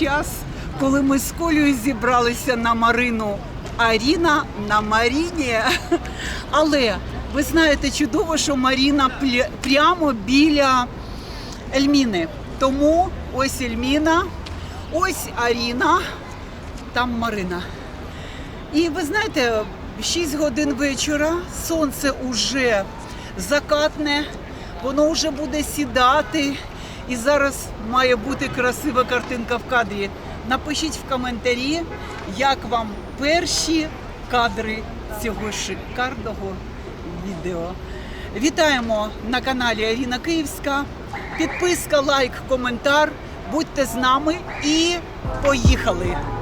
час, коли ми з Колею зібралися на Марину Аріна на Маріні. Але ви знаєте чудово, що Маріна прямо біля Ельміни. Тому ось Ельміна, ось Аріна, там Марина. І ви знаєте, 6 годин вечора, сонце уже закатне, воно вже буде сідати. І зараз має бути красива картинка в кадрі. Напишіть в коментарі, як вам перші кадри цього шикарного відео. Вітаємо на каналі Аріна Київська. Підписка, лайк, коментар. Будьте з нами і поїхали!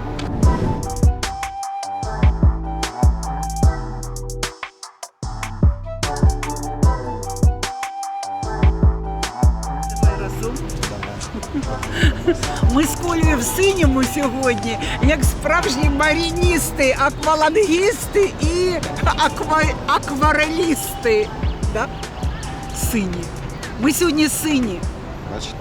Ми в синьому сьогодні, як справжні маріністи, аквалангісти і аква... акварелісти. Да? Сині. Ми сьогодні сині. Значить,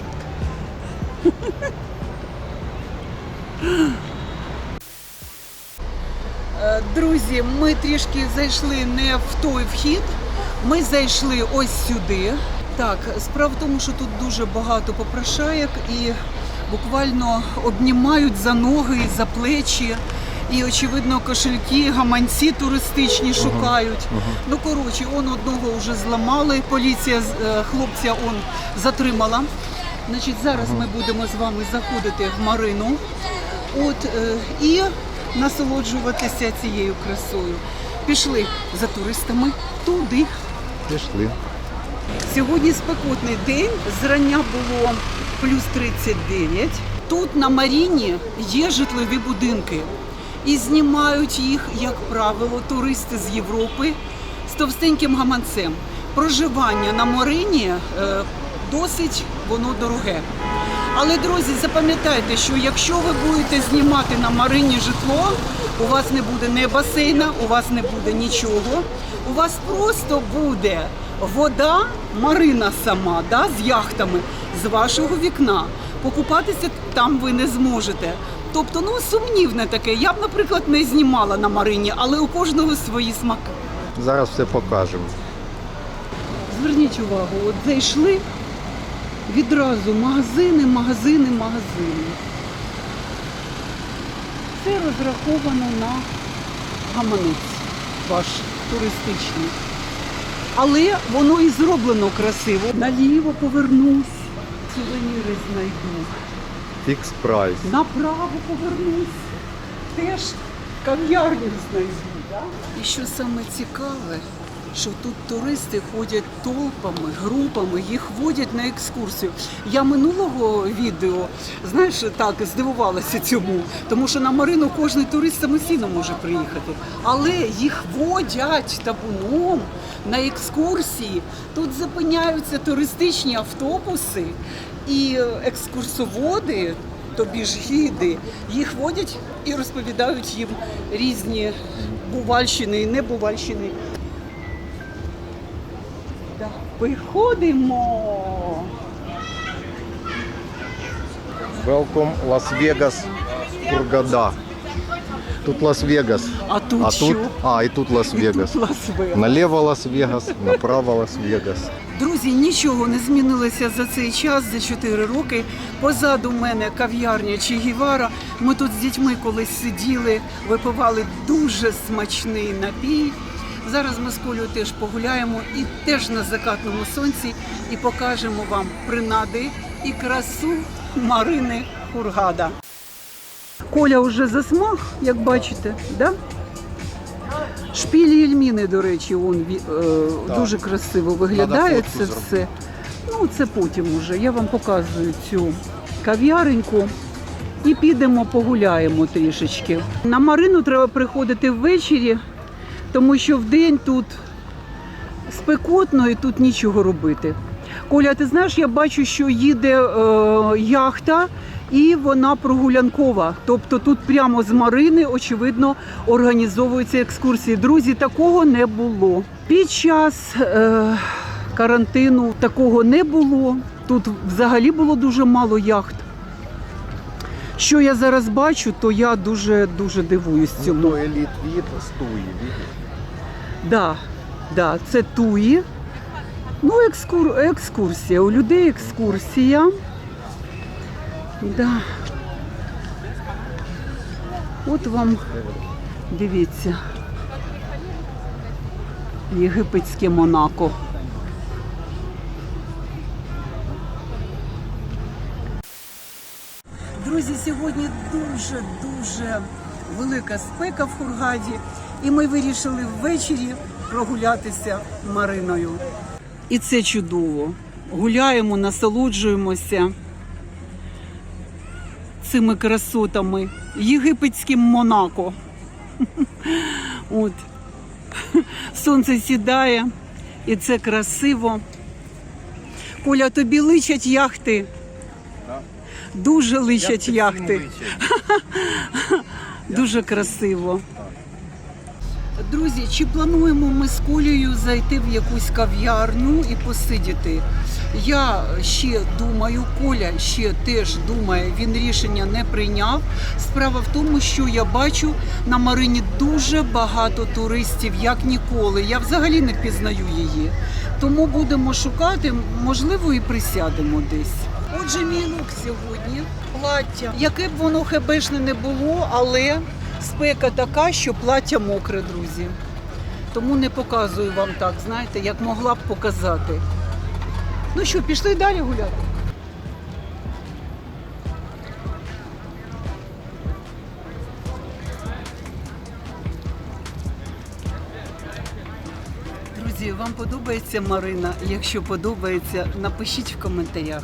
Е, Друзі, ми трішки зайшли не в той вхід. Ми зайшли ось сюди. Так, справа в тому, що тут дуже багато попрошаєк і буквально обнімають за ноги, за плечі. І, очевидно, кошельки, гаманці туристичні шукають. Ну, коротше, он одного вже зламали. Поліція е, хлопця он затримала. Значить, зараз ми будемо з вами заходити в Марину. От е, і насолоджуватися цією красою. Пішли за туристами туди. пішли. Сьогодні спекотний день. Зрання було плюс 39. Тут на Маріні є житлові будинки. І знімають їх, як правило, туристи з Європи з товстеньким гаманцем. Проживання на Марині е, досить воно дороге. Але, друзі, запам'ятайте, що якщо ви будете знімати на Марині житло, у вас не буде ні басейна, у вас не буде нічого. У вас просто буде вода, Марина сама, да, з яхтами з вашого вікна. Покупатися там ви не зможете. Тобто, ну сумнівне таке. Я б, наприклад, не знімала на Марині, але у кожного свої смаки. Зараз все покажемо. Зверніть увагу, от зайшли відразу магазини, магазини, магазини. Це розраховано на гаманець ваш туристичний. Але воно і зроблено красиво. Наліво повернусь, сувеніри знайду. Фікс прайс. Направо повернусь, теж кав'ярню знайду. Да? І що саме цікаве, що тут туристи ходять толпами, групами, їх водять на екскурсію. Я минулого відео, знаєш, так здивувалася цьому, тому що на Марину кожен турист самостійно може приїхати. Але їх водять табуном на екскурсії. Тут зупиняються туристичні автобуси і екскурсоводи, тобі ж гіди, їх водять і розповідають їм різні бувальщини і небувальщини. Виходимо. Welcome Лас-Вегас, Кургада. Тут Лас-Вегас. А тут А що? тут, а, і тут Лас-Вегас. Лас-Вегас. Наліво Лас-Вегас, направо Лас-Вегас. Друзі, нічого не змінилося за цей час, за 4 роки. Позаду мене кав'ярня Че Гівара. Ми тут з дітьми колись сиділи, випивали дуже смачний напій. Зараз ми з Колею теж погуляємо і теж на закатному сонці і покажемо вам принади і красу Марини Хургада. Коля вже засмаг, як бачите, да? Шпілі Ельміни, до речі, он, е, Так. дуже красиво виглядає це зробити. все. Ну, це потім уже. Я вам показую цю кав'яреньку і підемо погуляємо трішечки. На Марину треба приходити ввечері, тому що вдень тут спекотно і тут нічого робити. Коля, ти знаєш, я бачу, що їде е, яхта, і вона прогулянкова. Тобто тут прямо з Марини, очевидно, організовуються екскурсії. Друзі, такого не було. Під час е, карантину такого не було. Тут взагалі було дуже мало яхт. що я зараз бачу, то я дуже дуже дивуюсь Ну, цьому. то элит вид стуи. Да, да, це туї. Ну, екскур... екскурсія. У людей екскурсія. Да. От вам, дивіться, єгипетське Монако. Друзі, сьогодні дуже-дуже велика спека в Хургаді, і ми вирішили ввечері прогулятися Мариною. І це чудово. Гуляємо, насолоджуємося цими красотами, єгипетським Монако. От. Сонце сідає, і це красиво. Коля, тобі личать яхти. Дуже личать яхти. Дуже красиво. Друзі, чи плануємо ми з Колею зайти в якусь кав'ярню і посидіти? Я ще думаю, Коля ще теж думає, він рішення не прийняв. Справа в тому, що я бачу на Марині дуже багато туристів, як ніколи. Я взагалі не впізнаю її. Тому будемо шукати, можливо, і присядемо десь. Отже, мій лук сьогодні плаття, яке б воно хебешне не було, але спека така, що плаття мокре, друзі. Тому не показую вам так, знаєте, як могла б показати. Ну що, пішли далі гуляти? Друзі, вам подобається Марина? Якщо подобається, напишіть в коментарях.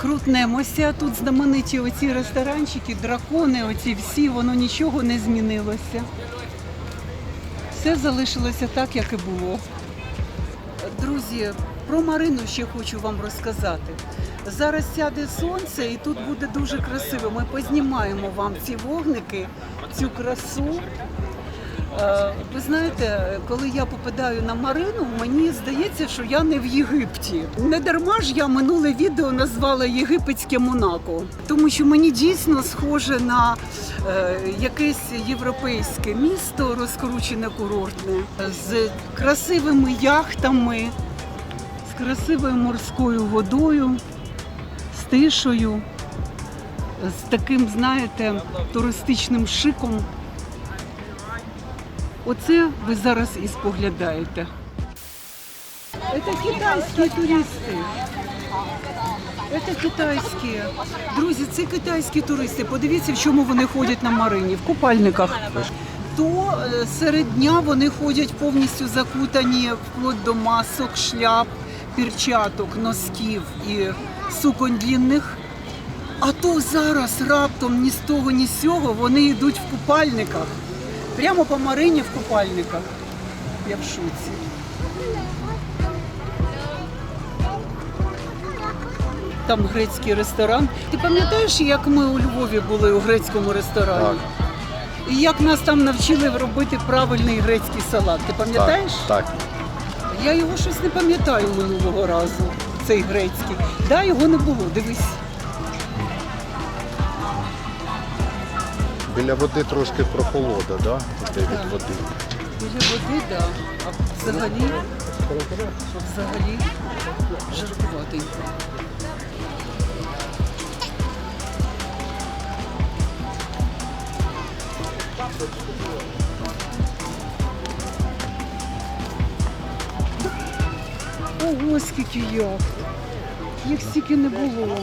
Крутнемося. Тут знамениті оці ресторанчики, дракони, оці всі, воно нічого не змінилося. Все залишилося так, як і було. Друзі, про Марину ще хочу вам розказати. Зараз сяде сонце і тут буде дуже красиво. Ми познімаємо вам ці вогники, цю красу. Е, Ви знаєте, коли я попадаю на Марину, мені здається, що я не в Єгипті. Не дарма ж я минуле відео назвала Єгипетське Монако, тому що мені дійсно схоже на е, якесь європейське місто, розкручене курортне, з красивими яхтами, з красивою морською водою, з тишою, з таким, знаєте, туристичним шиком. Оце ви зараз і споглядаєте. Це китайські туристи. Це китайські. Друзі, це китайські туристи. Подивіться, в чому вони ходять на Марині, в купальниках. То е, серед дня вони ходять повністю закутані вплоть до масок, шляп, перчаток, носків і суконь длінних. А то зараз раптом ні з того, ні з сього вони йдуть в купальниках. Прямо по Марині в купальниках. Я в шоці. Там грецький ресторан. Ти пам'ятаєш, як ми у Львові були у грецькому ресторані? І як нас там навчили робити правильний грецький салат? Ти пам'ятаєш? Так, так. Я його щось не пам'ятаю минулого разу, цей грецький. Да, його не було, дивись. Біля води трошки прохолода, да? Іде від води. Біля води, да. А взагалі, а взагалі жаркуватенько. Ого, скільки яхт. Їх стільки не було.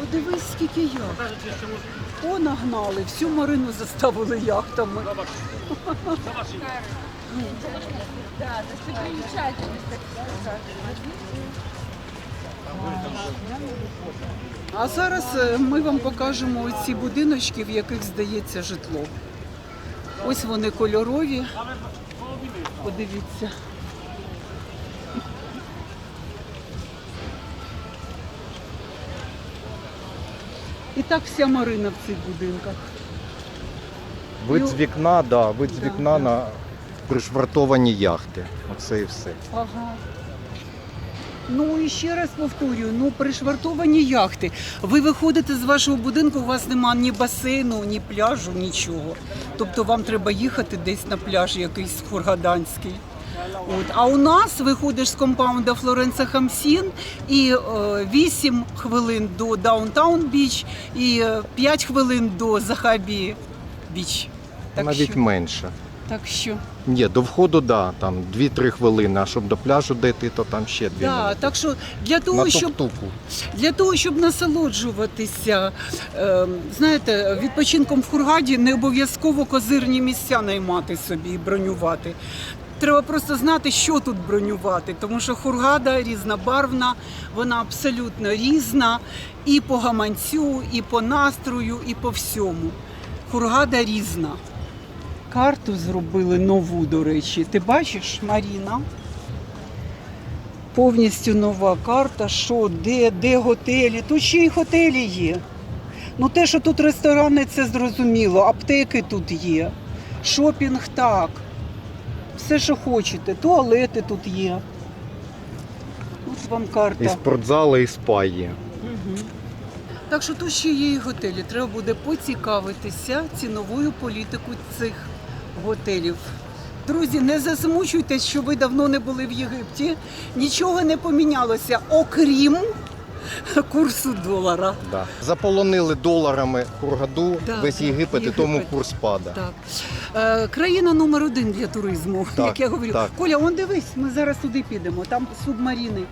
Подивись, скільки яхт. О, нагнали, всю Марину заставили яхтами. А зараз е, ми вам покажемо ці будиночки, в яких здається житло. Ось вони кольорові. Подивіться. І так вся Марина в цих будинках. Вид Ну, з вікна, да, вид з да, вікна да. на пришвартовані яхти. Оце і все. Ага. Ну і ще раз повторюю, ну пришвартовані яхти. Ви виходите з вашого будинку, у вас немає ні басейну, ні пляжу, нічого. Тобто вам треба їхати десь на пляж якийсь хургаданський. От. А у нас виходиш з компаунда Флоренса Хамсін і е, 8 хвилин до Даунтаун Біч і е, 5 хвилин до Захабі Біч. Так Навіть що, менше. так що. Ні, до входу, да, там 2-3 хвилини, а щоб до пляжу дійти, то там ще 2 Да, так що для того, На щоб тук-туку. Для того, щоб насолоджуватися, е, знаєте, відпочинком в Хургаді не обов'язково козирні місця наймати собі і бронювати. Треба просто знати, що тут бронювати, тому що Хургада різнобарвна, вона абсолютно різна і по гаманцю, і по настрою, і по всьому. Хургада різна. Карту зробили нову, до речі. Ти бачиш, Маріна? Повністю нова карта, що, де, де готелі. Тут ще й готелі є. Ну те, що тут ресторани, це зрозуміло. Аптеки тут є. Шопінг так. Все, що хочете. Туалети тут є. От вам карта. І спортзали, і спа є. Мгм. Так що тут ще є і готелі. Треба буде поцікавитися ціновою політикою цих готелів. Друзі, не засмучуйтесь, що ви давно не були в Єгипті. Нічого не помінялося, окрім курсу долара. Да. Заполонили доларами Хургаду, Да, весь да, Єгипет, і тому курс падає. Так. Е, країна номер один для туризму, Так, як я говорю. так. Коля, он дивись, ми зараз туди підемо. Там субмаріни.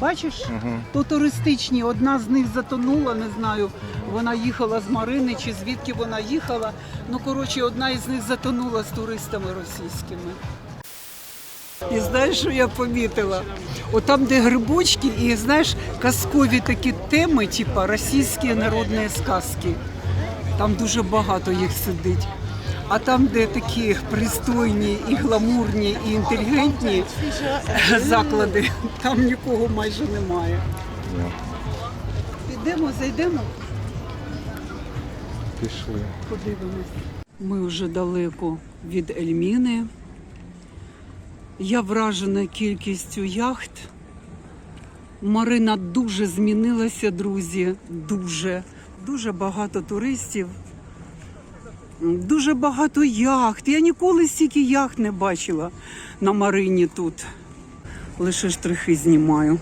Бачиш? Угу. То туристичні, одна з них затонула, не знаю, вона їхала з Марини чи звідки вона їхала. Ну, коротше, одна із них затонула з туристами російськими. І знаєш, що я помітила? От там, де грибочки, і знаєш, казкові такі теми, типу російські народні сказки. Там дуже багато їх сидить. А там, де такі пристойні і гламурні, і інтелігентні заклади, там нікого майже немає. Підемо, зайдемо, Пішли. подивимось. Ми вже далеко від Ельміни. Я вражена кількістю яхт. Марина дуже змінилася, друзі. Дуже. Дуже багато туристів. Дуже багато яхт. Я ніколи стільки яхт не бачила на Марині тут. Лише штрихи знімаю.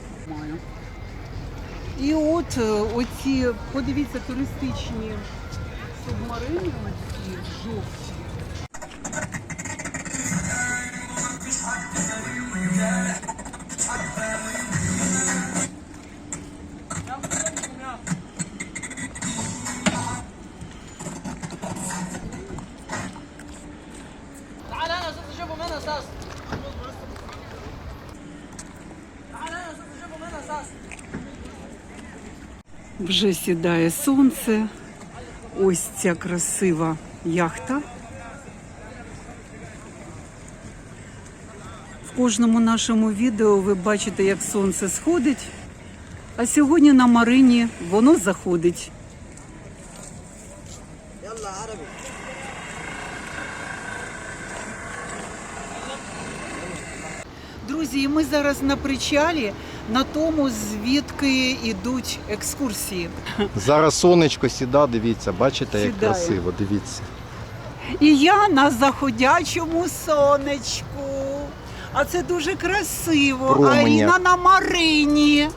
І от е, оці, подивіться, туристичні субмарини, оці жовті. Вже сідає сонце. Ось ця красива яхта. В кожному нашому відео ви бачите, як сонце сходить, а сьогодні на Марині воно заходить. Друзі, ми зараз на причалі на тому, звідки йдуть екскурсії. Зараз сонечко сіда, дивіться, бачите, як Сідає. красиво, дивіться. І я на заходячому сонечку. А це дуже красиво. Променя. Аріна на Марині.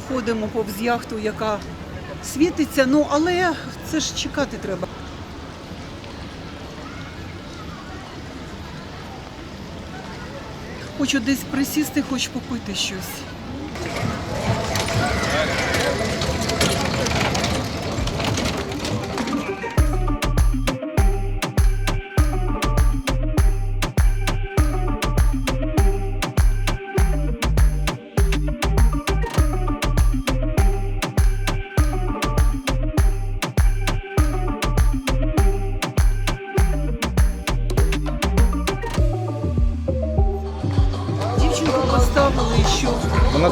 проходимо повз яхту, яка світиться, ну але це ж чекати треба. Хочу десь присісти, хоч попити щось.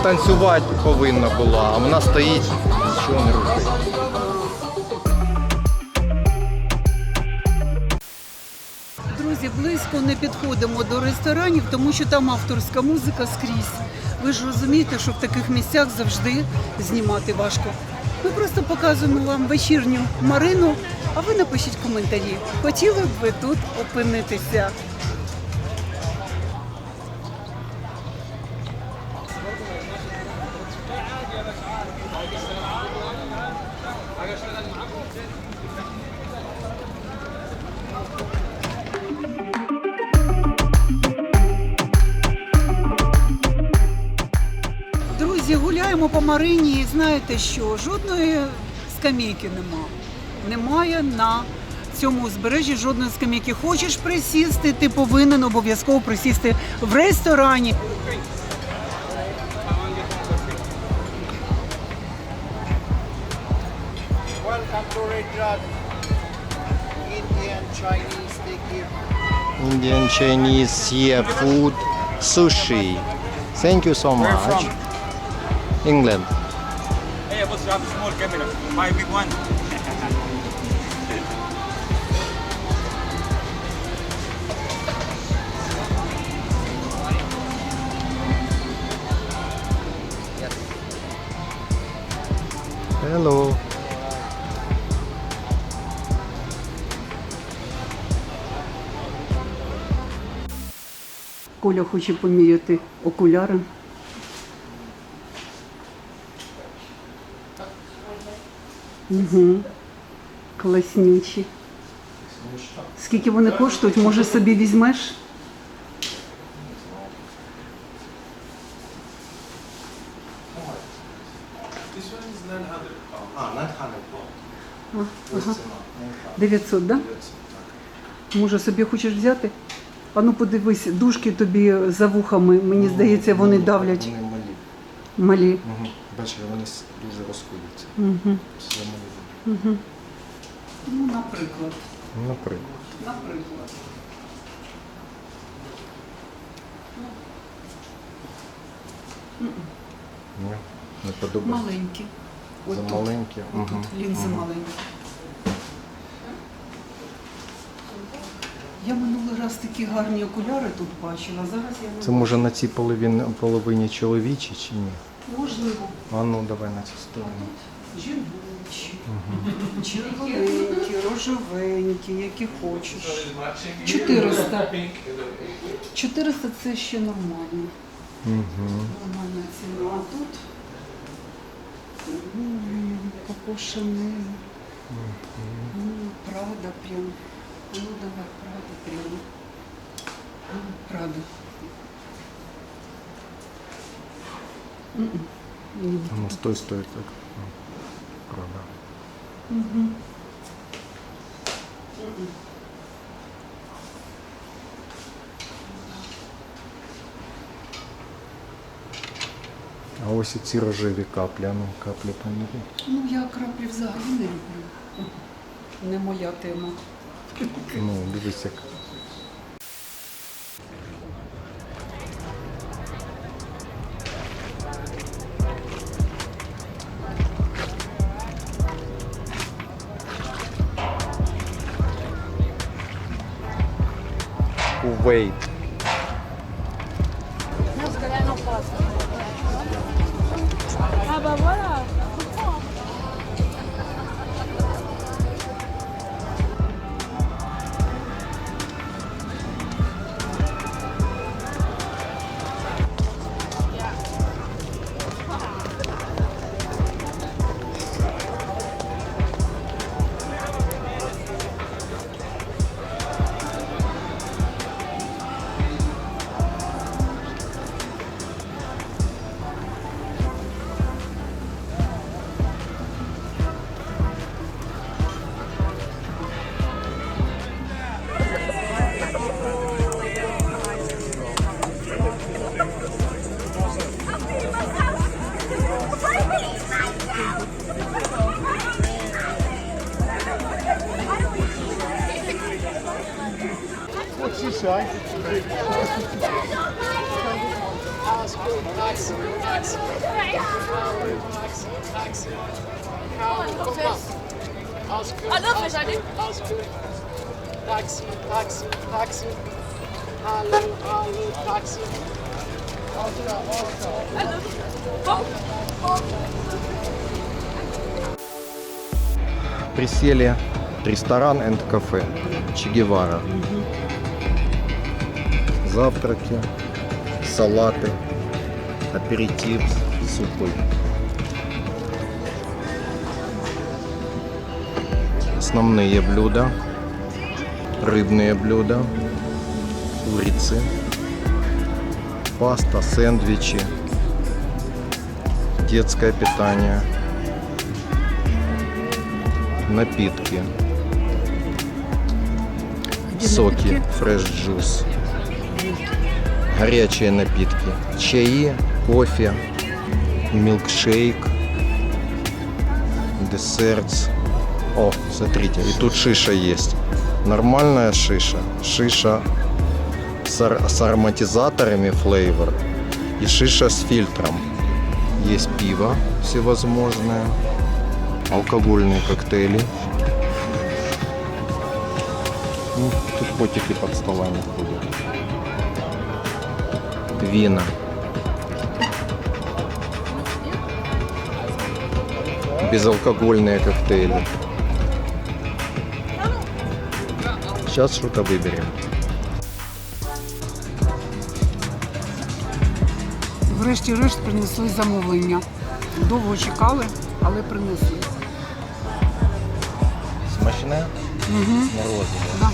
Танцювати повинна була, а вона стоїть, що не рухає. Друзі, близько не підходимо до ресторанів, тому що там авторська музика скрізь. Ви ж розумієте, що в таких місцях завжди знімати важко. Ми просто показуємо вам вечірню Марину, а ви напишіть коментарі. Хотіли б ви тут опинитися? Знаєте що? Жодної скамейки нема. Немає на цьому узбережжі жодної скамейки. Хочеш присісти, ти повинен обов'язково присісти в ресторані. Welcome to Red Indian, Chinese, they Indian, Chinese, yeah, food, sushi. Thank you so much. England. Up? Small camera. My big one. Hello. Коля хоче поміряти окуляри. Угу. Класнючі. Скільки вони коштують? Може собі візьмеш? 900. Ага. 900, да? Може собі хочеш взяти? А ну подивись, дужки тобі за вухами, мені здається, вони давлять Вони малі. Угу. Бачите, вони дуже розходяться. Угу. Це малі. Ну, наприклад. Наприклад. Наприклад. Ну, не подобається. Маленькі. От тут. Замаленькі. От тут Мгм. лінзи угу. маленькі. Я минулий раз такі гарні окуляри тут бачила. Зараз я не Це може на цій половині, половині чоловічі чи ні? можливо. А ну давай на цю сторону. Жіночі, червоненькі, рожевенькі, які хочеш. 400. 400 це ще нормально. Угу. Нормальна ціна. А тут м, Коко Шанель. М, Прада прям. Ну давай, Прада прям. М, Прада. Ну, стой, стой, так. Правда. А ось і ці рожеві каплі, а ну каплі поміряй. Ну, я краплі взагалі не люблю. Не моя тема. Ну, дивись як. Кувейт. Ah bah voilà чай. Присели ресторан и кафе Че Гевара. Завтраки, салаты, аперитив, супы. Основные блюда, рыбные блюда, курицы, паста, сэндвичи, детское питание, напитки, соки, фреш джус, горячие напитки, чаи, кофе, милкшейк, десертс. О, смотрите, и тут шиша есть. Нормальная шиша. Шиша с, ар- с ароматизаторами флейвор и шиша с фильтром. Есть пиво всевозможное, алкогольные коктейли. Ну, тут котики под столами ходят. Вина. Безалкогольные коктейли. Сейчас что-то выберем. Врешті-решт принесли замовлення. Довго чекали, але принесли. Смачне? Угу. Морозиво. Да.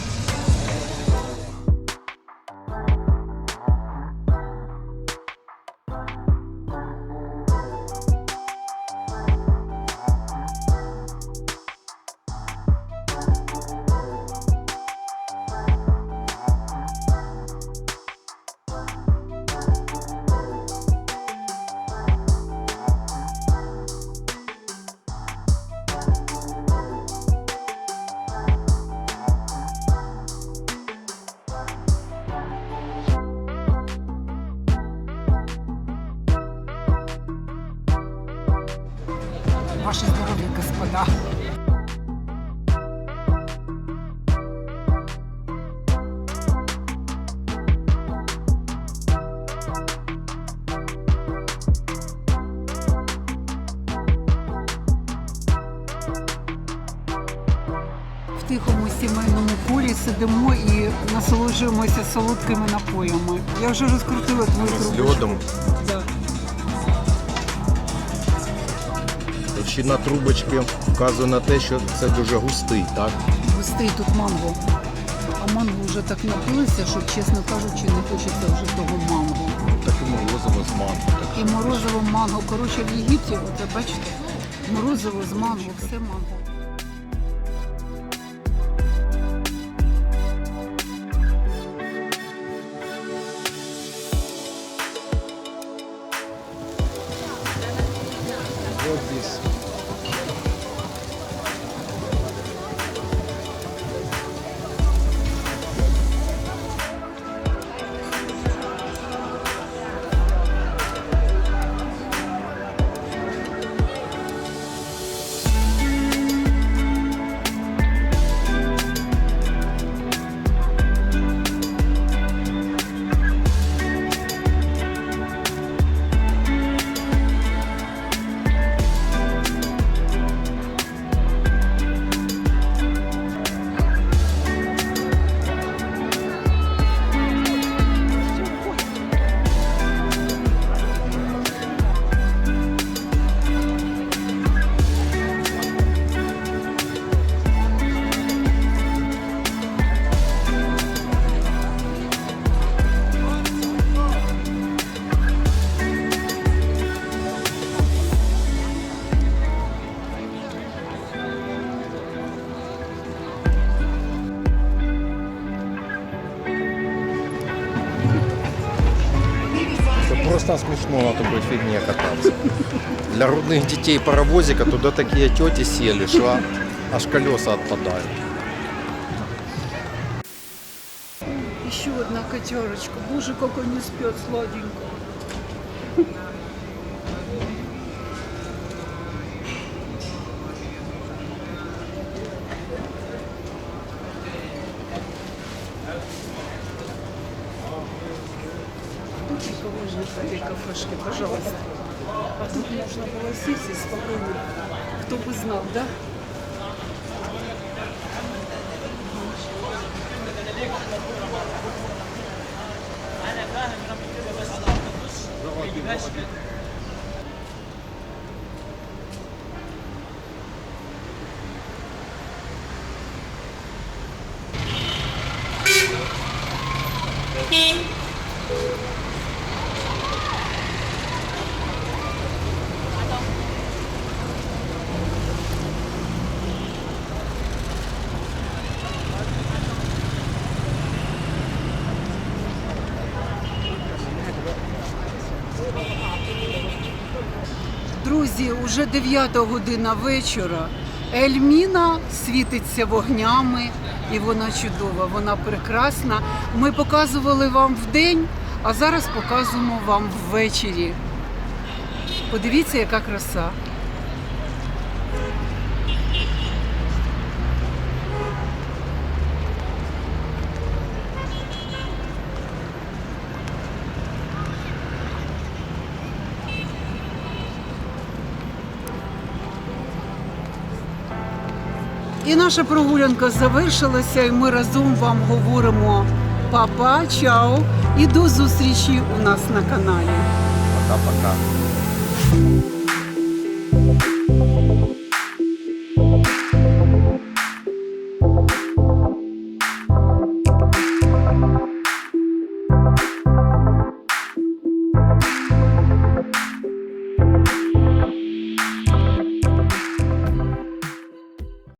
Сидимо і насолоджуємося солодкими напоями. Я вже розкрутила твою З трубочку. льодом. Да. Товщина трубочки вказує на те, що це дуже густий, так? Густий тут манго. А манго вже так напилися, що, чесно кажучи, не хочеться вже того манго. Так і морозиво з манго. Так І морозиво манго. Коротше, в Єгипті, от бачите, морозиво з манго, все манго. this. равно надо будет фигня кататься. Для родных детей паровозика туда такие тети сели, что аж колеса отпадают. Еще одна котерочка. Боже, как он не спет сладенько. Кто бы знал, да? Друзі, уже 9 година вечора. Ельміна світиться вогнями, і вона чудова, вона прекрасна. Ми показували вам вдень, а зараз показуємо вам ввечері. Подивіться, яка краса. І наша прогулянка завершилася, і ми разом вам говоримо па-па, чао і до зустрічі у нас на каналі. Пока-пока.